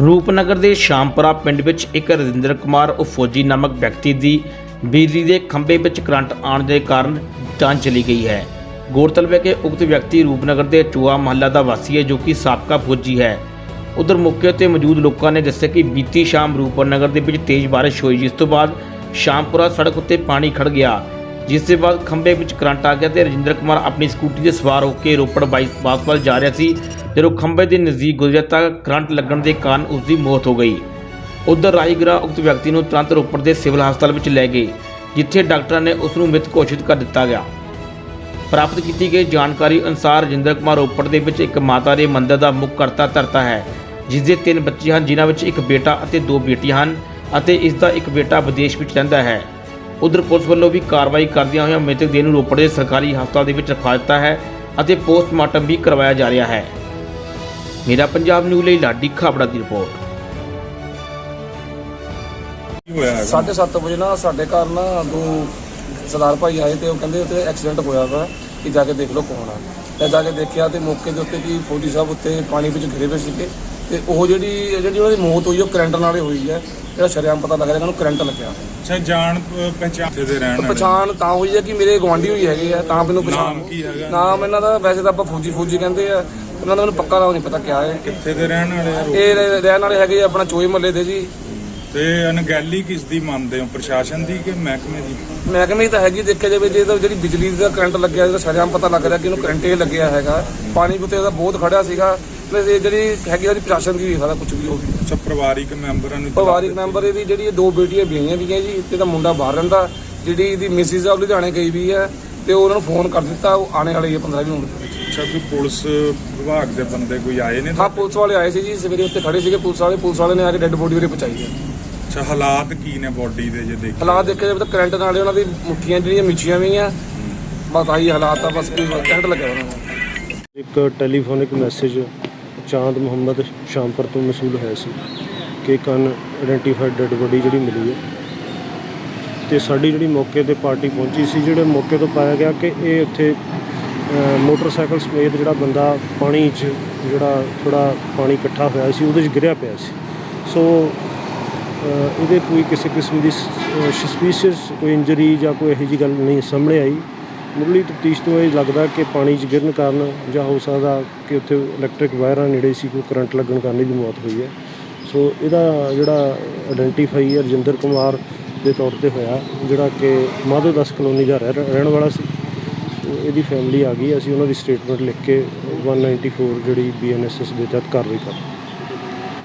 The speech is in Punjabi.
ਰੂਪਨਗਰ ਦੇ ਸ਼ਾਮਪੁਰਾ ਪਿੰਡ ਵਿੱਚ ਇੱਕ ਰਜਿੰਦਰ ਕੁਮਾਰ ਉਹ ਫੌਜੀ ਨਾਮਕ ਵਿਅਕਤੀ ਦੀ ਬਿਜਲੀ ਦੇ ਖੰਭੇ ਵਿੱਚ ਕਰੰਟ ਆਉਣ ਦੇ ਕਾਰਨ ਜਾਨ ਚਲੀ ਗਈ ਹੈ। ਗੌਰਤਲਬ ਹੈ ਕਿ ਉਕਤ ਵਿਅਕਤੀ ਰੂਪਨਗਰ ਦੇ ਚੂਆ ਮਹੱਲਾ ਦਾ ਵਾਸੀ ਹੈ ਜੋ ਕਿ ਸਾਬਕਾ ਫੌਜੀ ਹੈ। ਉਧਰ ਮੌਕੇ ਤੇ ਮੌਜੂਦ ਲੋਕਾਂ ਨੇ ਦੱਸਿਆ ਕਿ ਬੀਤੀ ਸ਼ਾਮ ਰੂਪਨਗਰ ਦੇ ਵਿੱਚ ਤੇਜ਼ ਬਾਰਿਸ਼ ਹੋਈ, ਜਿਸ ਤੋਂ ਬਾਅਦ ਸ਼ਾਮਪੁਰਾ ਸੜਕ ਉੱਤੇ ਪਾਣੀ ਖੜ ਗਿਆ। ਜਿਸ ਦੇ ਬਾਅਦ ਖੰਭੇ ਵਿੱਚ ਕਰੰਟ ਆ ਗਿਆ ਤੇ ਰਜਿੰਦਰ ਕੁਮਾਰ ਆਪਣੀ ਸਕੂਟੀ ਤੇ ਸਵਾਰ ਹੋ ਕੇ ਰੋਪੜ ਬਾਈਪਾਸ ਵੱਲ ਜਾ ਰਿਹਾ ਸੀ। ਜਦੋਂ ਖੰਭੇ ਦੇ ਨਜ਼ਦੀਕ ਗੁਜ਼ਰਿਆ ਤਾਂ ਕਰੰਟ ਲੱਗਣ ਦੇ ਕਾਰਨ ਉਸ ਦੀ ਮੌਤ ਹੋ ਗਈ। ਉਧਰ ਰਾਈਗਰਾ ਉਕਤ ਵਿਅਕਤੀ ਨੂੰ ਤੁਰੰਤ ਰੋਪੜ ਦੇ ਸਿਵਲ ਹਸਪਤਾਲ ਵਿੱਚ ਲੈ ਗਏ, ਜਿੱਥੇ ਡਾਕਟਰਾਂ ਨੇ ਉਸ ਨੂੰ ਮ੍ਰਿਤ ਘੋਸ਼ਿਤ ਕਰ ਦਿੱਤਾ ਗਿਆ। ਪ੍ਰਾਪਤ ਕੀਤੀ ਗਈ ਜਾਣਕਾਰੀ ਅਨੁਸਾਰ ਰਜਿੰਦਰ ਕੁਮਾਰ ਰੋਪੜ ਦੇ ਵਿੱਚ ਇੱਕ ਮਾਤਾ ਦੇ ਮੰਦਰ ਦਾ ਮੁੱਖ ਕਰਤਾ ਧਰਤਾ ਹੈ, ਜਿਸ ਦੇ ਤਿੰਨ ਬੱਚੇ ਹਨ, ਜਿਨ੍ਹਾਂ ਵਿੱਚ ਇੱਕ ਬੇਟਾ ਅਤੇ ਦੋ ਬੇਟੀਆਂ ਹਨ ਅਤੇ ਇਸ ਦਾ ਇੱਕ ਬੇਟਾ ਵਿਦੇਸ਼ ਵਿੱਚ ਰਹਿੰਦਾ ਹੈ। ਉਧਰ ਪੁਲਿਸ ਵੱਲੋਂ ਵੀ ਕਾਰਵਾਈ ਕਰਦਿਆਂ ਹੋਇਆਂ ਮ੍ਰਿਤਕ ਦੇਹ ਨੂੰ ਰੋਪੜ ਦੇ ਸਰਕਾਰੀ ਹਸਪਤਾਲ ਦੇ ਵਿੱਚ ਰਖਵਾ ਦਿੱਤਾ ਹੈ ਅਤੇ ਪੋਸਟਮਾਰਟਮ ਵੀ ਕਰਵਾਇਆ ਜਾ ਰਿਹਾ ਹੈ। ਮੇਰਾ ਪੰਜਾਬ ਨਿਊਜ਼ ਲਈ ਲਾਡੀ ਖਾਬੜਾ ਦੀ ਰਿਪੋਰਟ। ਕੀ ਹੋਇਆ ਹੈਗਾ? ਸਾਢੇ ਸੱਤ ਵਜੇ ਨਾ ਸਾਡੇ ਘਰ ਨਾ ਦੋ ਸਰਦਾਰ ਭਾਈ ਆਏ ਤੇ ਉਹ ਕਹਿੰਦੇ ਉੱਥੇ ਐਕਸੀਡੈਂਟ ਹੋਇਆ ਵਾ ਕਿ ਜਾ ਕੇ ਦੇਖ ਲਓ ਕੌਣ ਆ। ਤੇ ਜਾ ਕੇ ਦੇਖਿਆ ਤੇ ਮੌਕੇ ਦੇ ਉੱਤੇ ਕੀ ਫੌਜੀ ਸਾਹਿਬ ਉੱਤੇ ਪਾਣੀ ਵਿੱਚ ਘਿਰੇ ਹੋਏ ਸੀਗੇ। ਤੇ ਉਹ ਜਿਹੜੀ ਜਿਹੜੀ ਉਹਨਾਂ ਦੀ ਮੌਤ ਹੋਈ ਉਹ ਕਰੰਟ ਨਾਲ ਹੀ ਹੋਈ ਹੈ। ਜਿਹੜਾ ਸ਼ਰੇਆਮ ਪਤਾ ਲੱਗ ਰਿਹਾ ਕਿ ਉਹਨੂੰ ਕਰੰਟ ਲੱਗਿਆ। ਅੱਛਾ ਜਾਣ ਪ- ਪਹਿਚਾਣ ਦੇ ਰਹਿਣ ਵਾਲੇ? ਪਛਾਣ ਤਾਂ ਹੋਈ ਹੈ ਕਿ ਮੇਰੇ ਗਵਾਂਢੀ ਹੋਈ ਹੈਗੇ ਆ ਤਾਂ ਮੈਨੂੰ ਪਛਾਣ ਨਾਮ ਕੀ ਹੈਗਾ? ਨਾਮ ਇਹਨਾਂ ਦਾ ਵੈਸੇ ਤਾਂ ਆਪਾਂ ਫੌਜੀ ਫੌਜੀ ਕਹਿੰਦੇ ਆ। ਉਹਨਾਂ ਦਾ ਮੈਨੂੰ ਪੱਕਾ ਨਾਮ ਨਹੀਂ ਪਤਾ ਕਿਆ ਹੈ। ਕਿੱਥੇ ਦੇ ਰਹਿਣ ਵਾਲੇ ਆ? ਇਹ ਰਹਿ- ਰਹਿਣ ਵਾਲੇ ਹੈਗੇ ਆ ਆਪਣਾ ਚੋਏ ਮਹੱਲੇ ਦੇ ਜੀ। ਤੇ ਅਣਗਹਿਲੀ ਕਿਸ ਦੀ ਮੰਨਦੇ ਹੋ? ਪ੍ਰਸ਼ਾਸਨ ਦੀ ਕਿ ਮਹਿਕਮੇ ਦੀ? ਮਹਿਕਮੇ ਦੀ ਤਾਂ ਹੈਗੀ ਦੇਖਿਆ ਜਾਵੇ ਜੇ ਤਾਂ ਜਿਹੜੀ ਬਿਜਲੀ ਦਾ ਕਰੰਟ ਲੱਗਿਆ ਇਹਦਾ ਸ਼ਰੇਆਮ ਪਤਾ ਲੱਗ ਰਿਹਾ ਕਿ ਇਹਨੂੰ ਕਰੰਟ ਹੀ ਲੱਗਿਆ ਹੈਗਾ। ਪਾਣੀ ਉੱਤੇ ਉਹਦਾ ਬਹੁਤ ਖੜਿਆ ਸੀਗਾ। ਤੇ ਇਹ ਜਿਹੜੀ ਹੈਗੀ ਉਹਦੀ ਪ੍ਰਸ਼ਾਸਨ ਦੀ ਸਾਰਾ ਕੁਝ ਵੀ ਹੋ ਗਿਆ। ਅੱਛਾ ਪਰਿਵਾਰਿਕ ਮੈਂਬਰਾਂ ਨੂੰ ਪਰਿਵਾਰਿਕ ਮੈਂਬਰ ਇਹਦੀ ਜਿਹੜੀ ਇਹ ਦੋ ਬੇਟੀਆਂ ਵਿਆਹੀਆਂ ਵੀਆਂ ਜੀ ਤੇ ਦਾ ਮੁੰਡਾ ਬਾਹਰ ਰਹਿੰਦਾ ਜਿਹੜੀ ਇਹਦੀ ਮਿਸਿਸ ਆ ਉਹ ਲੁਧਿਆਣੇ ਗਈ ਵੀ ਹੈ ਤੇ ਉਹਨਾਂ ਨੂੰ ਫੋਨ ਕਰ ਦਿੱਤਾ ਉਹ ਆਣੇ ਵਾਲੇ ਹੈ 15 20 ਮਿੰਟ। ਦੇ ਵਿੱਚ ਅੱਛਾ ਕੋਈ ਪੁਲਿਸ ਵਿਭਾਗ ਦੇ ਬੰਦੇ ਕੋਈ ਆਏ ਨੇ ਹਾਂ ਪੁਲਿਸ ਵਾਲੇ ਆਏ ਸੀ ਜੀ ਸਵੇਰੇ ਉੱਤੇ ਖੜੇ ਸੀਗੇ ਪੁਲਿਸ ਵਾਲੇ ਪੁਲਿਸ ਵਾਲੇ ਨੇ ਆ ਕੇ ਡੈੱਡ ਬੋਡੀ ਉਰੇ ਪਹੁੰਚਾਈ ਹੈ ਅੱਛਾ ਹਾਲਾਤ ਕੀ ਨੇ ਬੋਡੀ ਦੇ ਜੇ ਦੇਖੀ ਹਾਲਾਤ ਦੇਖਿਆ ਜਾਵੇ ਤਾਂ ਕਰੰਟ ਨਾਲ ਹੀ ਉਹਨਾਂ ਦੀ ਮੁੱਠੀਆਂ ਜਿਹੜੀਆਂ ਮਿੱਚੀਆਂ ਵੀਆਂ ਬਸ ਆਹੀ ਹਾਲਾਤ ਆ ਬਸ ਕੋਈ ਕਰੰਟ ਲੱਗਿਆ ਉਹਨਾਂ ਨੂੰ। ਇੱਕ ਟੈਲੀਫੋਨਿਕ ਮੈਸੇਜ ਚਾਂਦ ਮੁਹੰਮਦ ਸ਼ਾਮਪੁਰ ਤੋਂ ਮਸੂਲ ਹੋਇਆ ਸੀ ਕਿ ਇੱਕ ਅਨ ਆਇਡੈਂਟੀਫਾਈਡ ਡੈਡ ਬੋਡੀ ਜਿਹੜੀ ਮਿਲੀ ਹੈ। ਤੇ ਸਾਡੀ ਜਿਹੜੀ ਮੌਕੇ ਤੇ ਪਾਰਟੀ ਪਹੁੰਚੀ ਸੀ, ਜਿਹੜੇ ਮੌਕੇ ਤੋਂ ਪਾਇਆ ਗਿਆ ਕਿ ਇਹ ਉੱਥੇ ਮੋਟਰਸਾਈਕਲ ਸਮੇਤ ਜਿਹੜਾ ਬੰਦਾ ਪਾਣੀ 'ਚ ਜਿਹੜਾ ਥੋੜਾ ਪਾਣੀ ਇਕੱਠਾ ਹੋਇਆ ਸੀ, ਉਹਦੇ 'ਚ ਗਿਰਿਆ ਪਿਆ ਸੀ। ਸੋ ਇਹਦੇ ਕੋਈ ਕਿਸੇ ਕਿਸਮ ਦੀ ਸਸਪੀਸ਼ੀਅਸ ਕੋਈ ਇੰਜਰੀ ਜਾਂ ਕੋਈ ਇਹੋ ਜਿਹੀ ਗੱਲ ਨਹੀਂ ਸਾਹਮਣੇ ਆਈ। ਮੁੱਢਲੀ ਤਫਤੀਸ਼ ਤੋਂ ਇਹ ਲੱਗਦਾ ਕਿ ਪਾਣੀ 'ਚ ਗਿਰਨ ਕਾਰਨ ਜਾਂ ਹੋ ਸਕਦਾ ਕਿ ਉੱਥੇ ਇਲੈਕਟ੍ਰਿਕ ਵਾਇਰਾਂ ਨੇੜੇ ਸੀ, ਕੋਈ ਕਰੰਟ ਲੱਗਣ ਕਾਰਨ ਇਹਦੀ ਮੌਤ ਹੋਈ ਹੈ। ਸੋ ਇਹਦਾ ਜਿਹੜਾ ਆਇਡੈਂਟੀਫਾਈ ਰਜਿੰਦਰ ਕੁਮਾਰ ਦੇ ਤੌਰ ਤੇ ਹੋਇਆ, ਜਿਹੜਾ ਕਿ ਮਾਧੋ ਦਸ ਕਲੋਨੀ ਦਾ ਰਹਿ- ਰਹਿਣ ਵਾਲਾ ਸੀ। ਇਹਦੀ ਫੈਮਿਲੀ ਆ ਗਈ, ਅਸੀਂ ਉਹਨਾਂ ਦੀ ਸਟੇਟਮੈਂਟ ਲਿਖ ਕੇ 194 ਜਿਹੜੀ ਬੀਐਨਐਸਐਸ ਦੇ ਤਹਿਤ ਕਾਰਵਾਈ ਕਰ